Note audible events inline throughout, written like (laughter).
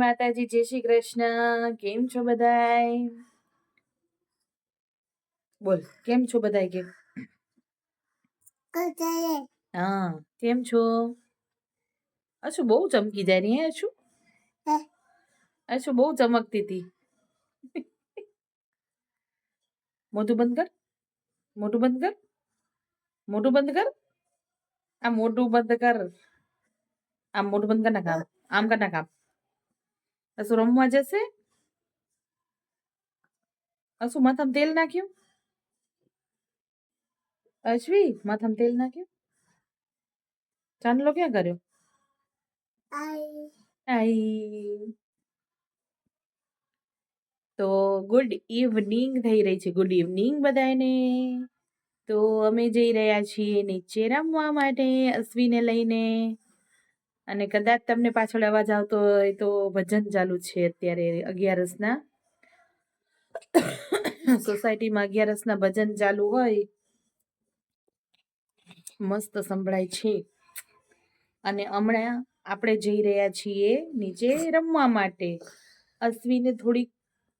માતાજી જય શ્રી કૃષ્ણ. કેમ છો બધાય? બોલ કેમ છો બધાય કે? હા કેમ છો? અશુ બહુ ચમકી જાય ને અશુ અશુ બહુ ચમકતી હતી મોઢું બંધ કર મોઢું બંધ કર મોઢું બંધ કર. આ મોઢું બંધ કર. આમ મોઢું બંધ કર નાખ આમ આમ કર નાખ રમવા જશે? અશુ માથામાં તેલ નાખ્યું? અશ્વી, માથામાં તેલ નાખ્યું? ચાંદલો ક્યાં કર્યો? આઈ. તો ગુડ ઇવનિંગ થઈ રહી છે. ગુડ ઇવનિંગ બધાને તો અમે જઈ રહ્યા છીએ નીચે રમવા માટે અશ્વીને લઈને. અને કદાચ તમને પાછળ અવાજ આવતો હોય તો ભજન ચાલુ છે અત્યારે અગિયારસના. સોસાયટીમાં અગિયારસના ભજન ચાલુ હોય, મસ્ત સંભળાય છે. અને હમણાં આપણે જઈ રહ્યા છીએ નીચે રમવા માટે. અશ્વિને થોડીક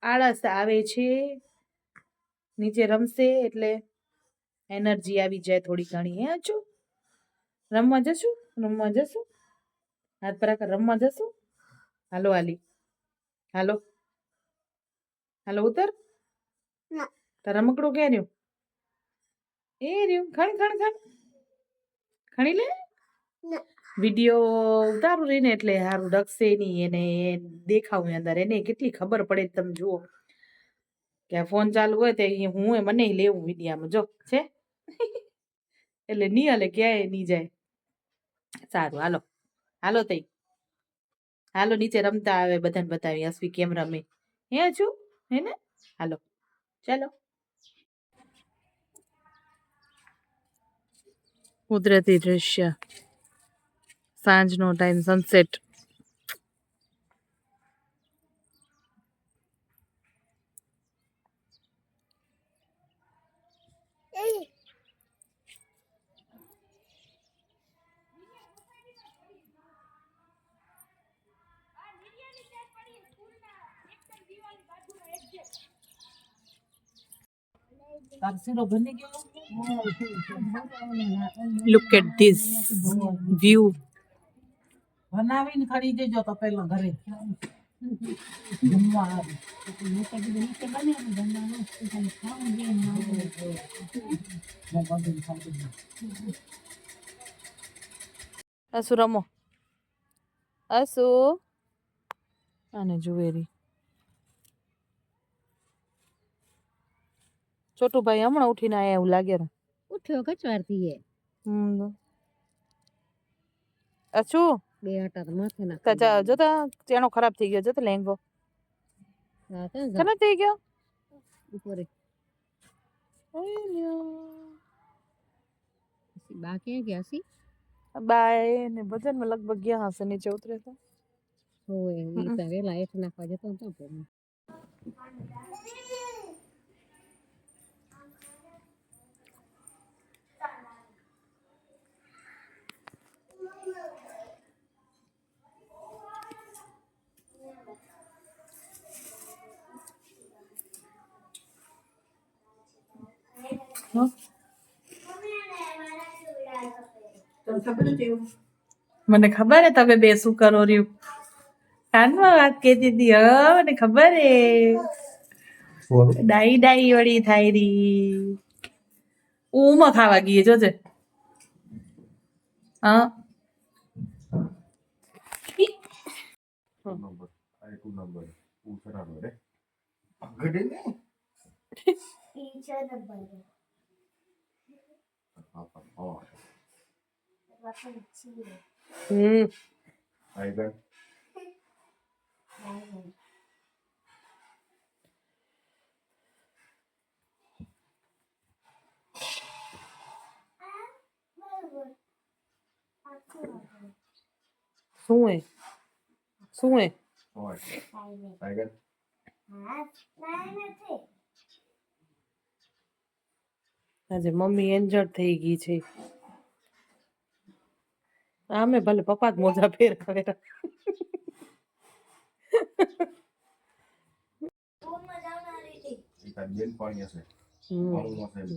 આળસ આવે છે. નીચે રમશે એટલે એનર્જી આવી જાય થોડી ઘણી. હે અચુ રમવા જશું? રમવા જશું? હાથ પર રમવા જશું? હાલો હાલી હાલો. હાલો ઉતર. તારા રમકડું ક્યાં રહ્યું? એ રહ્યું. ખણ ખણ ખણ. ખણી લે. વીડિયો ઉતારું રહીને એટલે સારું ડગશે નહીં. એને દેખાવું અંદર. એને કેટલી ખબર પડે તમે જુઓ. કે ફોન ચાલુ હોય તો હું એ મને લેવું વિડીયામાં. જો છે? (laughs) એટલે નહીં હાલે ક્યાંય નહીં જાય. સારું હાલો. હાલો તઈ. હાલો, નીચે રમતા આવે બધાને બતાવી. અશ્વી કેમ રમે? હે છું હે ને? હાલો. ચાલો. કુદરતી દ્રશ્ય. સાંજનો time sunset look at this view બનાવીને ખરી દેજો તો પેલો ઘરે. અસુ રમો. અસુ અને જુવેરી છોટુભાઈ હમણાં ઉઠીને આયા એવું લાગે ને ઉઠ્યો કચવારતી હે હમ. અચુ બે આટા તો માથે ના કચા જોતા ચેણો ખરાબ થઈ ગયો જોતા લેંગો. કને થઈ ગયો? ઉપરે અય્યો. પછી બા ક્યાં ગયા સી બાય ને ભજનમાં લગભગ ગયા હશે નીચે ઉતરે તો. હોય હમ. ઈ તો વેલા હેઠ નાખવા જતો હતો ખબર હતી મને ખબર હે તમે બે શું કરો રહ્યું? કાનમાં વાત કહેતી હતી હ મને ખબર હે. ડાઈ ડાઈ વળી થાય રી. ઉમાં ખાવા ગઈ જોજે હા. number. I two number. પૂછના નો? રે. ગડે ને. હા, હા. હમ I got શું હે શું હે what? I got આજે મમ્મી એન્જર્ડ થઈ ગઈ છે. અમે ભલે પપ્પા જ મોજા પહેરાવે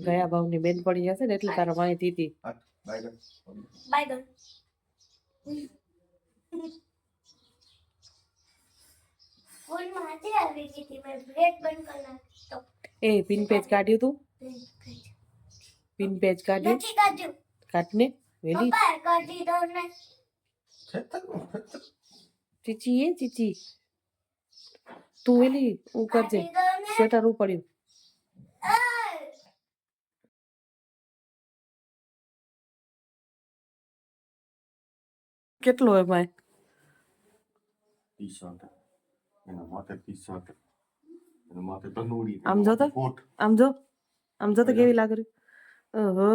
ગયા ભાવની બેન પડી જશે ને એટલે તારા માહિતી હતી. એ પિન પેજ કાઢ્યું તું? પિન પેજ નથી કાઢ્યું. કાઢને વેલી. પપ્પાએ કાઢી દો ને. ચીચી એ ચીચી. તું વેલી હું કરજે. કાઢી સ્વેટર ઉપાડ્યું. કેટલો એમાં. આમ જો તો. આમ જો. આમ જો તો કેવી લાગે ઓહો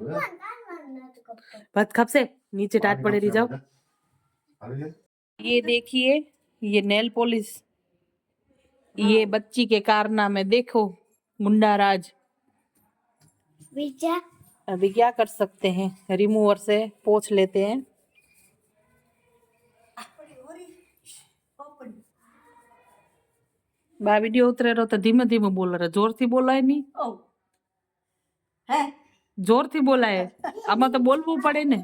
હવે કાઢવાનું નથી કરતો. ભાત ખાપશે નીચે ટાટ પડેલી જાઓ હાલે છે? ये देखिए ये नेल पॉलिश ये बच्ची के कारनामे देखो गुंडा राज બીજા अभी क्या कर सकते हैं रिमूवर से पोछ लेते हैं બા વિડીયો ઉતરેલો તો ધીમે ધીમે બોલે રે જોરથી બોલાય નહીં હે જોરથી બોલાય. આમાં તો બોલવું પડે ને.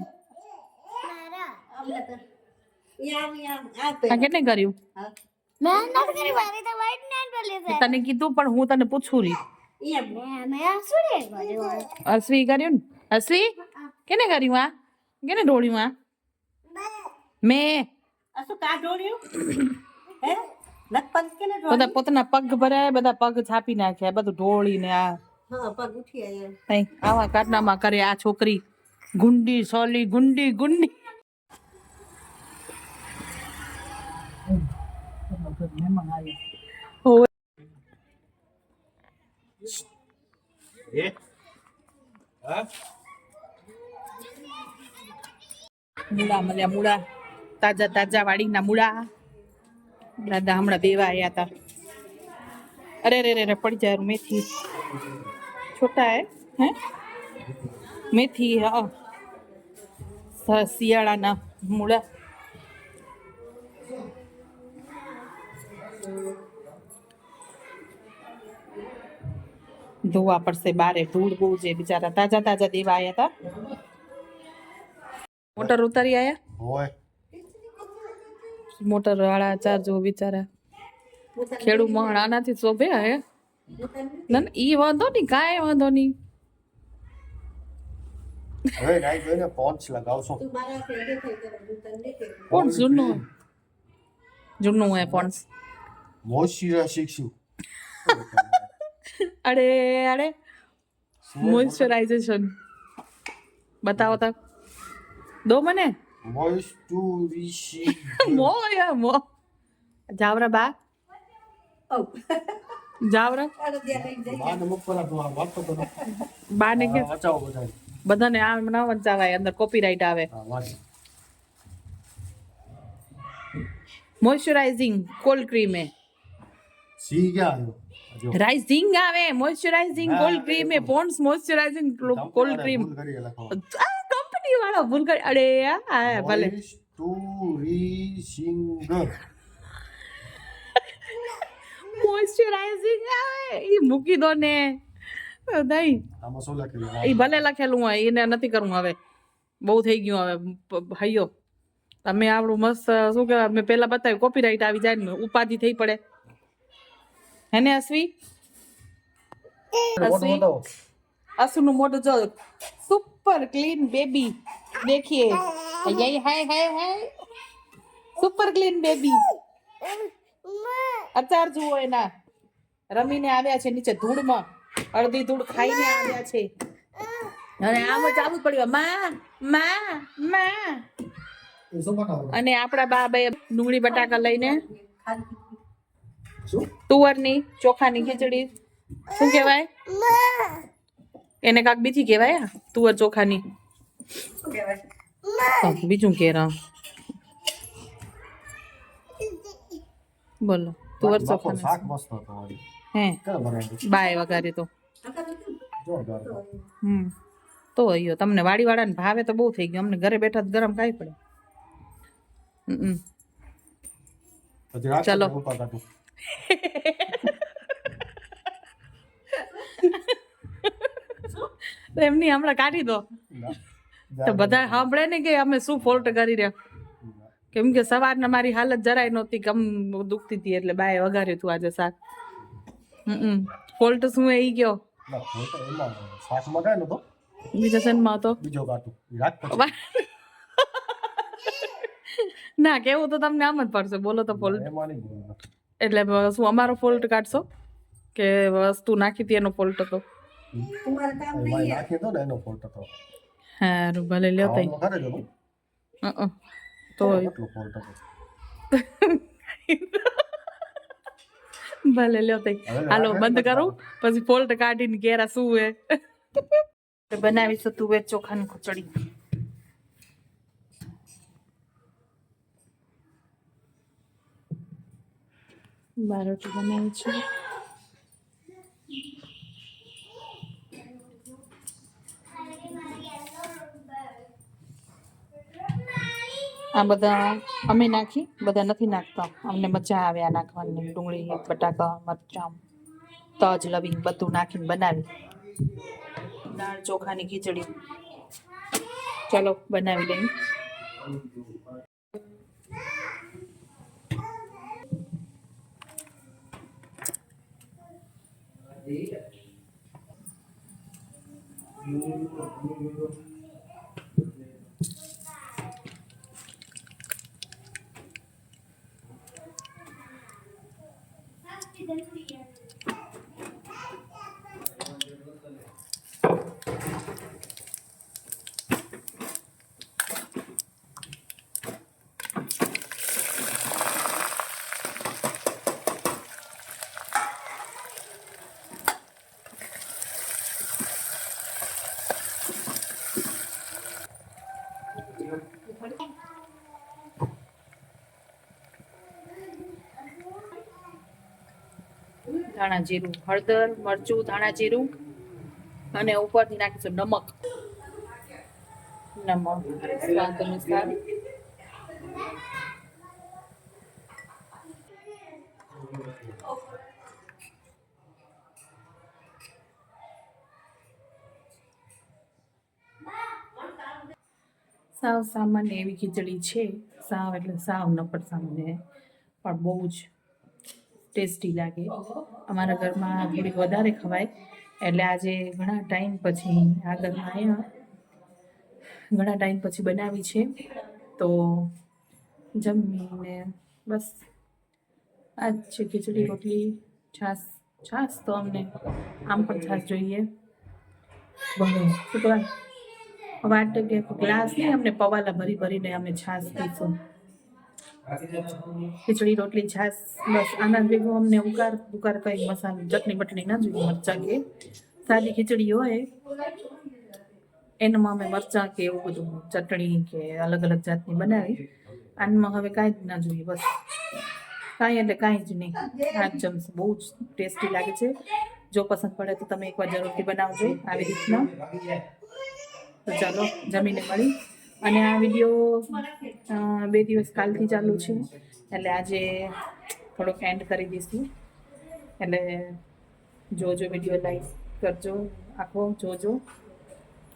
કેને કર્યું. તને કીધું પણ હું તને પૂછું રે કર્યું? અશ્વી કર્યું ને? અશ્વી કેને કર્યું આ? કેને ઢોળ્યું આ? મેં. બધા પોતાના પગ ભરાય બધા પગ છાપી નાખ્યા બધું ઢોળીને આ હા પગ ઉઠી આયા તઈ આવા કારનામા કરે આ છોકરી. ગુંડી સોલી ગુંડી ગુંડી. મૂળા મળ્યા મૂળા. તાજા તાજા વાડીના મૂળા. દાદા હમણાં બેવા આવ્યા હતા અરે રે રે રે પડી જાય મેથી. છોટા હે હે? મેથી હા શિયાળાના મૂળા. ધોવા પડશે બારે ધૂળ બહુ છે બિચારા. તાજા તાજા દેવા આવ્યા હતા મોટર ઉતારી આયા? મોટર વાળા ચાર્જો બિચારા. ખેડૂ મણ આનાથી શોભે હે. ના ના, ઈ વાંધો નહીં કાંઈ વાંધો નહીં. હવે નાઈ જોઈને પોન્સ લગાવશો. પણ જૂનું. જૂનું હે પણ. મોઇશ્ચરાઇઝર શીખશું અરે અરે. મોઇશ્ચરાઇઝેશન બતાવો તક દો મને. મોઇશ્ચરાઇઝર (laughs) મો યા મો. જાવરા બા. બાને કે હા, વાંચાવો બધાય. બધાને આમ ના વંચાવાય અંદર કોપીરાઇટ આવે હા, વાંચ. મોઇશ્ચરાઇઝિંગ કોલ્ડ ક્રીમ હે સી ક્યાં આવ્યો? આ જો. રાઇઝિંગ આવે મોઇશ્ચરાઇઝિંગ ના, કોલ્ડ ક્રીમ હે પોન્ડ્સ મોઇશ્ચરાઇઝિંગ કોલ્ડ તમારે ક્રીમ ભૂલ કરી લખો. આ કંપની વાળો ભૂલ કરી અરે આ ભલે મોઇશ્ચરાઇઝિંગ. મોઇશ્ચરાઇઝિંગ આવે? ઈ મૂકી દો ને. લખેલું? ઈ ભલે લખેલું હોય એને નથી કરવું હવે. બહુ થઈ ગયું હવે. હૈયો. તમે આપણું મસ્ત શું કહેવાય મેં પહેલાં બતાવ્યું કોપીરાઇટ આવી જાય ને ઉપાધિ થઈ પડે. હે ને અશ્વી? મોટું અશ્વી. અસુનું મોઢું જો સુપર ક્લીન બેબી દેખીએ. (laughs) હાય હાય હાય. સુપર ક્લીન બેબી અચાર જુઓ એના. રમીને આવ્યા છે નીચે ધૂળમાં. અડધી ધૂળ ખાઈને આવ્યા છે. અને આમ જ આવું પડ્યું. માં માં માં? અને આપણા બા બે ડુંગળી બટાકા લઈને. તુવરની ચોખાની ખીચડી. શું કહેવાય? એને કાક બીજી કહેવાય તુવર ચોખાની. બીજું કે બોલો તુવર ચોખા શાક મસ્ત હતું હે બાય વગારે તો. હમ તો અયો તમને વાડીવાળાને ભાવે તો બહુ થઈ ગયો. અમને ઘરે બેઠા જ ગરમ ખાઈ પડે. ચલો. એમની હમણાં કાઢી દો. તો બધા સાંભળે ને કે અમે શું ફોલ્ટ કરી રહ્યા. કેમ કે સવારના મારી હાલત જરાય નહોતી કમ દુખતી હતી એટલે બાએ વઘાર્યું હતું આજે શાક. હમ ફોલ્ટ શું એ ગયો? કયો ના ફોટો એમાં શાકમાં કાંઈ નતો બીજા સનમાં હતો? બીજો ના કેવું તો તમને આમ જ પડશે. બોલો તો ફોલ્ટ. એટલે શું અમારો ફોલ્ટ કાઢશો? કે વસ્તુ નાખી હતી એનો ફોલ્ટ હતો? નાખી દો ને એનો ફોટો તો હારું ભલે લ્યો તઈ. તો ભલે લ્યો તઈ હાલો બંધ કરું પછી ફોલ્ટ કાઢીને ઘેરા શું હે બનાવીશું તુવેર ચોખાની ખીચડી બારોટી બનાવી છે આ બધા અમે નાખી, બધા નથી નાખતા. અમને મજા આવે આ નાખવાની. ડુંગળી, બટાકા, મરચાં, તજ, લવિંગ બધું નાખીને બનાવી. દાળ ચોખાની ખીચડી. ચાલો, બનાવી લઈએ. ધાણા જીરું, હળદર, મરચું, ધાણા જીરું અને ઉપરથી નાખીશું નમક. નમક. સ્વાદ અનુસાર. સાવ સામાન્ય એવી ખીચડી છે. સાવ એટલે સાવ નપર સામાન્ય. પણ બહુ જ ટેસ્ટી લાગે. અમારા ઘરમાં થોડીક વધારે ખવાય. એટલે આજે ઘણા ટાઈમ પછી આ ઘરમાં આવ્યા ઘણા ટાઈમ પછી બનાવી છે. તો જમીને બસ. આ જ છે ખીચડી રોટલી છાશ છાશ તો અમને આમ પણ છાશ જોઈએ. કહેવાય વાટે કે ગ્લાસ નહીં અમને પવાલા ભરી ભરીને અમે છાશ પીશું. ખીચડી, રોટલી, છાશ, બસ. આના ભેગું અમને ઉકાર ઉકાર કઈ મસાલો, ચટણી, બટણી ના જોઈએ, મરચાં કે સાદી ખીચડી હોય. એનામાં અમે મરચાં કે એવું બધું, ચટણી કે અલગ અલગ જાતની બનાવી. આનમાં હવે કાંઈ જ ના જોઈએ, બસ. કાંઈ એટલે કાંઈ જ નહીં. આ જમ્સ બહુ જ ટેસ્ટી લાગે છે. જો પસંદ પડે તો તમે એકવાર જરૂરથી બનાવજો આવી રીતના. તો ચાલો, જમીને મળી. અને આ વીડિયો બે દિવસ કાલથી ચાલુ છે. એટલે આજે થોડોક એન્ડ કરી દઈશું. એટલે જોજો વીડિયો લાઈક કરજો આખો જોજો.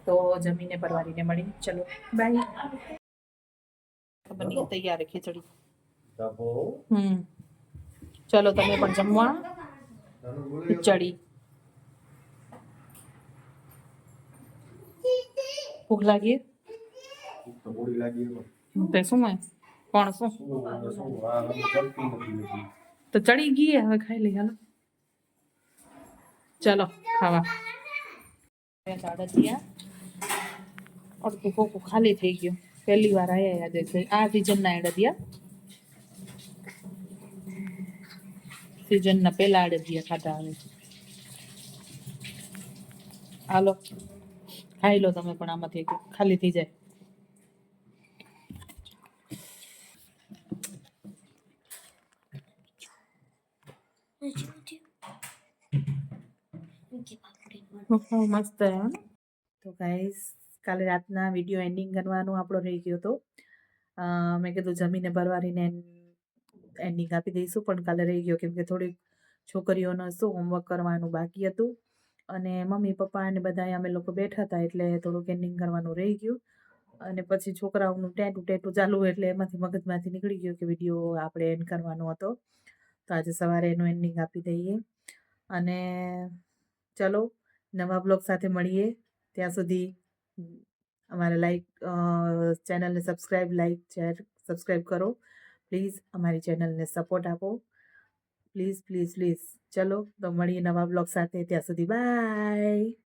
તો જમીને પરવારીને મળી. ચલો બાય બની તૈયાર ખીચડી. હમ. ચલો તમે પણ જમવા. ખીચડી. ભૂખ લાગી? તો લાગી એમાં. તે શું હોય કોણ શું. તો ચડી ગઈ હવે ખાઈ લઈ હાલો. ચલો, ખાવા. અડધું કોકું ખાલી થઈ ગયું. પહેલી વાર આયા આજે છે આ સિઝનના અડદિયા. સિઝનના પહેલા અડદિયા ખાધા આવે છે હાલો. ખાઈ લો તમે પણ આમાંથી ખાલી થઈ જાય. (laughs) મસ્ત તો ગાઈસ કાલે રાતના વીડિયો એન્ડિંગ કરવાનો આપણો રહી ગયો હતો. મેં કીધું જમીને ભરવારીને એન્ડિંગ આપી દઈશું, પણ કાલે રહી ગયો કેમ કે થોડીક છોકરીઓનો શું હોમવર્ક કરવાનું બાકી હતું. અને મમ્મી, પપ્પા અને બધા અમે લોકો બેઠા હતા એટલે થોડુંક એન્ડિંગ કરવાનું રહી ગયું. અને પછી છોકરાઓનું ટેટું ટેટું ચાલુ એટલે એમાંથી મગજમાંથી નીકળી ગયું કે વીડિયો આપણે એન્ડ કરવાનો હતો. તો આજે સવારે એનું એન્ડિંગ આપી દઈએ. અને ચલો નવા બ્લોગ સાથે મળીએ. ત્યાં સુધી અમારા લાઈક ચેનલને સબસ્ક્રાઈબ લાઈક, શેર સબસ્ક્રાઈબ કરો. પ્લીઝ અમારી ચેનલને સપોર્ટ આપો. Please please please. ચલો, તો મળીએ નવા બ્લોગ સાથે. ત્યાં સુધી બાય.